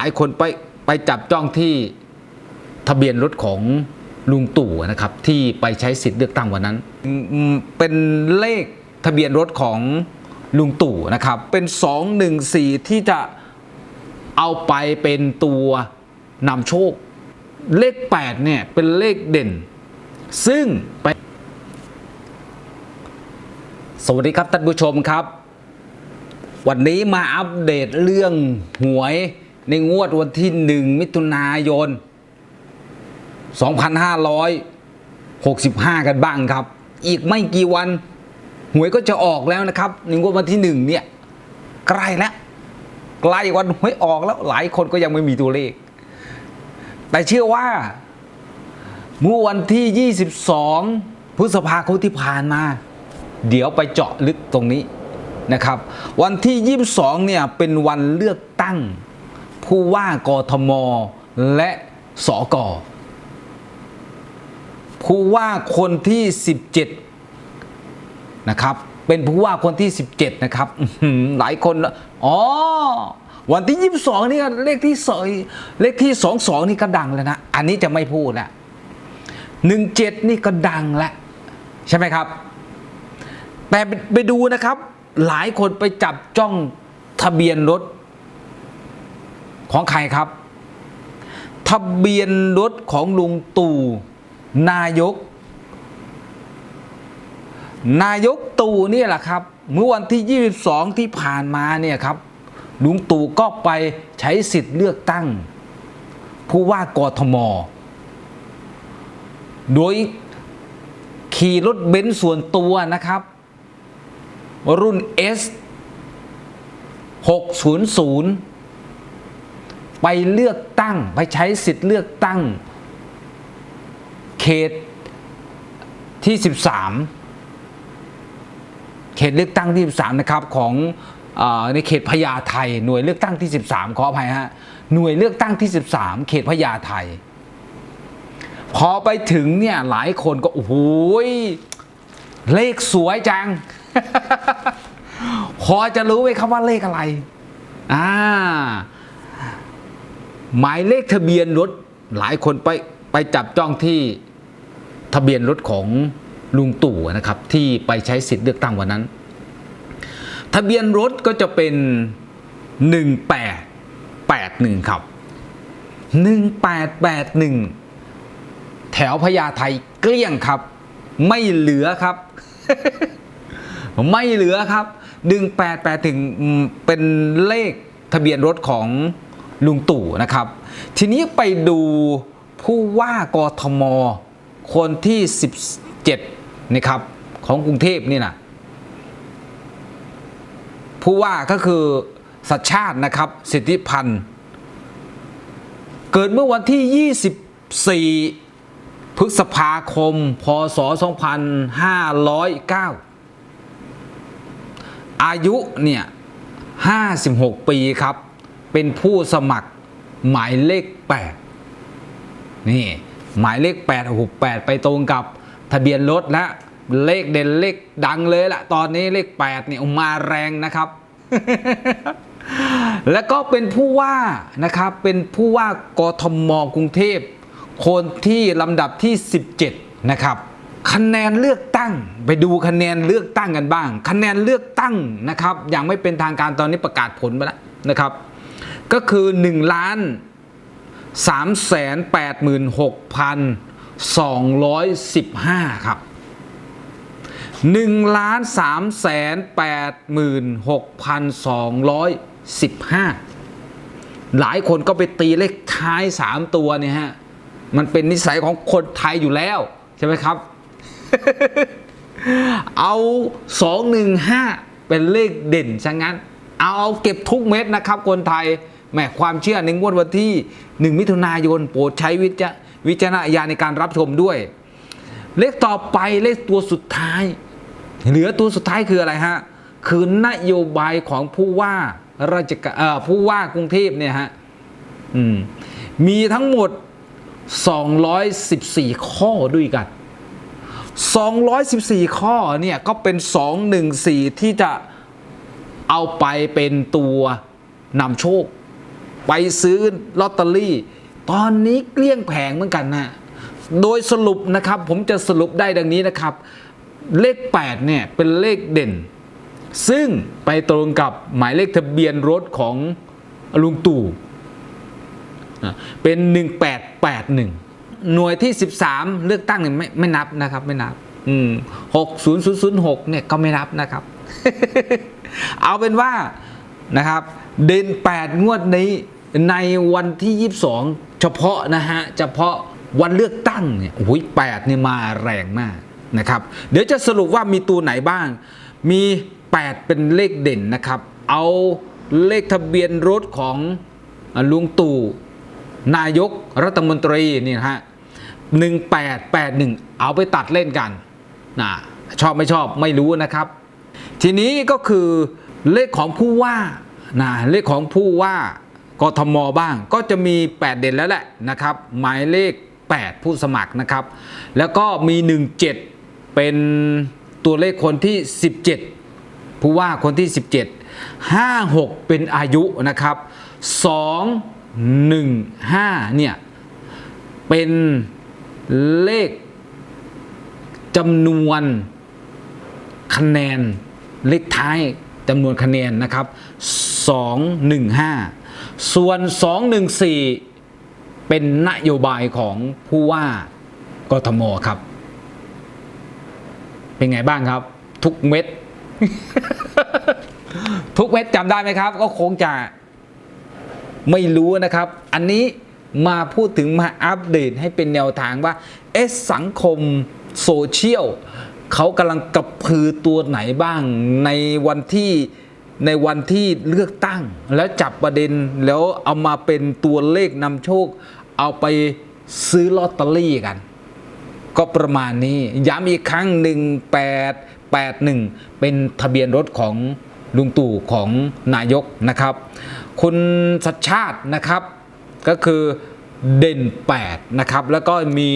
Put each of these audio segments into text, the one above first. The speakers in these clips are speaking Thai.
หลายคนไปไปจับจ้องที่ทะเบียนรถของลุงตู่นะครับ ที่ไปใช้สิทธิ์เลือกตั้งวันนั้น เป็นเลขทะเบียนรถของลุงตู่นะครับ เป็น 214 ที่จะเอาไปเป็นตัวนำโชค เลข 8 เนี่ย เป็นเลขเด่น ซึ่งไปสวัสดีครับท่านผู้ชมครับ วันนี้มาอัปเดตเรื่องหวย ในงวดวันที่1มิถุนายน 2565 กันบ้างครับ อีกไม่กี่วัน หวยก็จะออกแล้วนะครับในงวดวันที่1เนี่ยใกล้แล้วใกล้วันหวยออกแล้วหลายคนก็ยังไม่มีตัวเลข แต่เชื่อว่าเมื่อวันที่ 22 พฤษภาคมที่ผ่านมา เดี๋ยวไปเจาะลึกตรงนี้นะครับ วันที่ 22 เนี่ยเป็นวันเลือกตั้ง ผู้ว่ากทม และสกผู้ว่าคนที่ 17 นะครับ เป็นผู้ว่าคนที่ 17 นะครับหลายคนอ๋อวันที่ 22 นี่เลขที่สองเลขที่ 22 นี่ก็ดังแล้วนะ อันนี้จะไม่พูดล้ว17 นี่ก็ดังแล้วใช่ไหมครับ แต่ไปไปดูนะครับ หลายคนไปจับจ้องทะเบียนรถ ของใครครับ ทะเบียนรถของลุงตู่นายก นายกตู่นี่แหละครับ เมื่อวันที่ 22 ที่ผ่านมาเนี่ยครับลุงตู่ก็ไปใช้สิทธิ์เลือกตั้ง ผู้ว่ากทม โดยขี่รถเบนซ์ส่วนตัวนะครับ รุ่น S 600 ไปเลือกตั้งไปใช้สิทธิ์เลือกตั้ง เขตที่ 13 เขตเลือกตั้งที่ 13 นะครับของอในเขตพญาไทหน่วยเลือกตั้งที่ 13 ขออภัยฮะหน่วยเลือกตั้งที่ 13 เขตพญาไทพอไปถึงเนี่ยหลายคนก็โอ้โหเลขสวยจัง พอจะรู้ไหมครับว่าเลขอะไรอ่า หมายเลขทะเบียนรถหลายคนไปไปจับจ้องที่ทะเบียนรถของลุงตู่นะครับที่ไปใช้สิทธิ์เลือกตั้งวันนั้น ทะเบียนรถก็จะเป็น 1881 ครับ 1881 แถวพญาไทเกลี้ยงครับ ไม่เหลือครับ ไม่เหลือครับ 1880ถึงเป็นเลขทะเบียนรถของ ลุงตู่นะครับ ทีนี้ไปดูผู้ว่ากทม คนที่ 17นะครับของกรุงเทพนี่นะผู้ว่าก็คือสัชชาตินะครับ สิทธิพันธ์ เกิดเมื่อวันที่ 24 พฤษภาคม พศ 2509 อายุเนี่ย 56 ปีครับ เป็นผู้สมัครหมายเลข 8 นี่ หมายเลข8 6 8ไปตรงกับทะเบียนรถและเลขเด่นเลขดังเลยละตอนนี้เลข8เนี่ยมาแรงนะครับ แล้วก็เป็นผู้ว่านะครับ เป็นผู้ว่ากทมกรุงเทพ คนที่ลำดับที่ 17 นะครับคะแนนเลือกตั้งไปดูคะแนนเลือกตั้งกันบ้าง คะแนนเลือกตั้งนะครับ อย่างไม่เป็นทางการตอนนี้ประกาศผลไปแล้วนะครับ ก็คือ1ล้าน3 8 6 215 ครับ1ล้าน3แสน8หมื่น6พัน215 หลายคนก็ไปตีเลขท้าย 3 ตัวเนี่ยฮะ มันเป็นนิสัยของคนไทยอยู่แล้ว ใช่ไหมครับ เอา 215 เป็นเลขเด่นซะงั้น เอาเก็บทุกเม็ดนะครับคนไทย แหมความเชื่อในงวดวันที่ 1 มิถุนายนโปรดใช้วิจวิจารณญาณในการรับชมด้วย เลขต่อไปเลขตัวสุดท้าย เหลือตัวสุดท้ายคืออะไรฮะคือนโยบายของผู้ว่าราชการผู้ว่ากรุงเทพเนี่ยฮะมมีทั้งหมด 214 ข้อด้วยกัน 214 ข้อเนี่ยก็เป็น 214 ที่จะเอาไปเป็นตัวนำโชค ไปซื้อลอตเตอรี่ ตอนนี้เกลี้ยงแผงเหมือนกันนะโดยสรุปนะครับผมจะสรุปได้ดังนี้นะครับ เลข 8 เนี่ย เป็นเลขเด่น ซึ่งไปตรงกับหมายเลขทะเบียนรถของลุงตู่อะเป็น 1881 หน่วยที่ 13 เลือกตั้งเนี่ยไม่ไม่นับนะครับไม่นับอืม60006เนี่ยก็ไม่นับนะครับ เอาเป็นว่านะครับ เด่น8 งวดนี้ ในวันที่ 22 เฉพาะนะฮะ เฉพาะวันเลือกตั้งเนี่ยโอ้ย8เนี่ยมาแรงมากนะครับ เดี๋ยวจะสรุปว่ามีตัวไหนบ้าง มี 8 เป็นเลขเด่นนะครับ เอาเลขทะเบียนรถของลุงตู่นายกรัฐมนตรีนี่นะฮะ1881เอาไปตัดเล่นกันนะชอบไม่ชอบไม่รู้นะครับ ทีนี้ก็คือเลขของผู้ว่านะเลขของผู้ว่า กทมบ้างก็จะมี 8 เด่นแล้วแหละนะครับ หมายเลข 8 ผู้สมัครนะครับ แล้วก็มี 17 เป็นตัวเลขคนที่ 17 ผู้ว่าคนที่ 17 56 เป็นอายุนะครับ 2 1 5 เนี่ย เป็นเลขจำนวนคะแนนเลขท้ายจำนวนคะแนนนะครับ 215 ส่วน 214 เป็นนโยบายของผู้ว่ากทมครับ เป็นไงบ้างครับ ทุกเม็ด ทุกเม็ดจำได้ไหมครับ ก็คงจะไม่รู้นะครับ อันนี้มาพูดถึงมาอัปเดตให้เป็นแนวทางว่า เอะสังคมโซเชียลเขากำลังกระพือตัวไหนบ้างในวันที่ ในวันที่เลือกตั้ง แล้วจับประเด็นแล้วเอามาเป็นตัวเลขนำโชค เอาไปซื้อลอตเตอรี่กัน ก็ประมาณนี้ ย้ำอีกครั้ง 1881 เป็นทะเบียนรถของลุงตู่ของนายกนะครับ คุณสัชชาตินะครับก็คือเด่น 8 นะครับ แล้วก็มี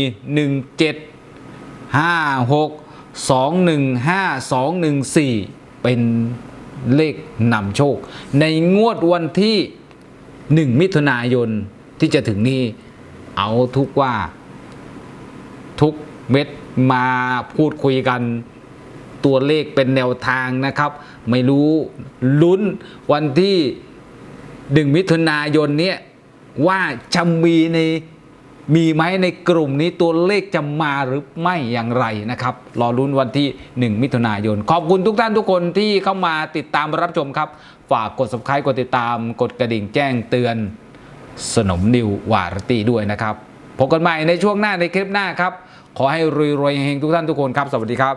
17 5 6 2 1 5 2 1 4 เป็น เลขนำโชค ในงวดวันที่ 1 มิถุนายนที่จะถึงนี้เอาทุกว่า ทุกเม็ดมาพูดคุยกันตัวเลขเป็นแนวทางนะครับ ไม่รู้ลุ้นวันที่หนึ่งมิถุนายนเนี้ยว่าจะมีใน มีไหมในกลุ่มนี้ตัวเลขจะมาหรือไม่อย่างไรนะครับ รอรุ้นวันที่ 1 มิถุนายน ขอบคุณทุกท่านทุกคนที่เข้ามาติดตามรับชมครับ ฝากกด subscribe กดติดตาม กดกระดิ่งแจ้งเตือน สนมนิววารตีด้วยนะครับพบกันใหม่ในช่วงหน้าในคลิปหน้าครับ ขอให้รวยๆเฮงทุกท่านทุกคนครับ สวัสดีครับ